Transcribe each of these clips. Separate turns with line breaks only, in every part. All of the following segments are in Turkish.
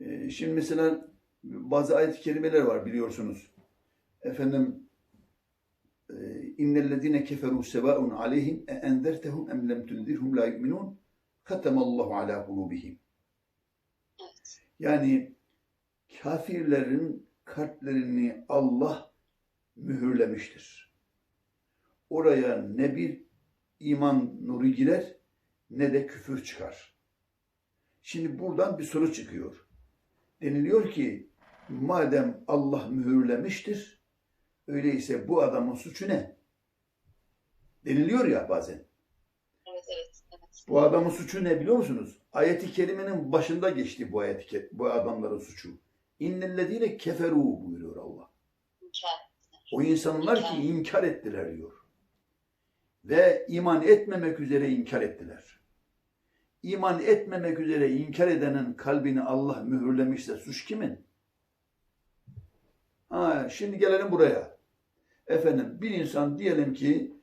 Ee, şimdi mesela bazı ayet-i kerimeler var biliyorsunuz. Efendim e, innellezine keferu sevaun aleyhim e enzertehum em lem tunzirhum la yu'minun katamallahu ala kulubihim. Yani kafirlerin kalplerini Allah mühürlemiştir. Oraya ne bir iman nuru girer ne de küfür çıkar. Şimdi buradan bir soru çıkıyor. Deniliyor ki madem Allah mühürlemiştir öyleyse bu adamın suçu ne? Deniliyor ya bazen.
Evet, evet, evet.
Bu adamın suçu ne biliyor musunuz? Ayeti kerimenin başında geçti bu ayet bu adamların suçu. İnnellezine keferu buyuruyor Allah. O insanlar ki inkar ettiler diyor. Ve iman etmemek üzere inkar ettiler. İman etmemek üzere inkar edenin kalbini Allah mühürlemişse suç kimin? Ha, şimdi gelelim buraya. Efendim bir insan diyelim ki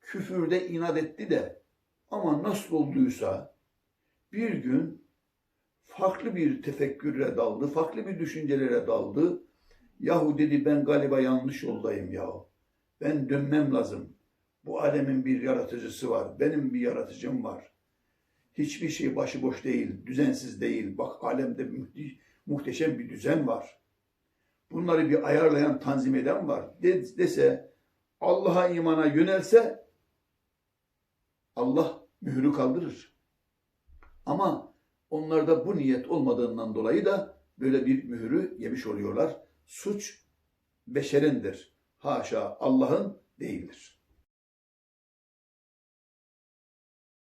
küfürde inat etti de ama nasıl olduysa bir gün farklı bir tefekküre daldı, farklı bir düşüncelere daldı. Yahu dedi ben galiba yanlış yoldayım ya. Ben dönmem lazım. Bu alemin bir yaratıcısı var. Benim bir yaratıcım var. Hiçbir şey başıboş değil, düzensiz değil. Bak alemde muhteşem bir düzen var. Bunları bir ayarlayan, tanzim eden var. De- dese, Allah'a imana yönelse Allah mührü kaldırır. Ama onlarda bu niyet olmadığından dolayı da böyle bir mührü yemiş oluyorlar. Suç beşerindir. Haşa Allah'ın değildir.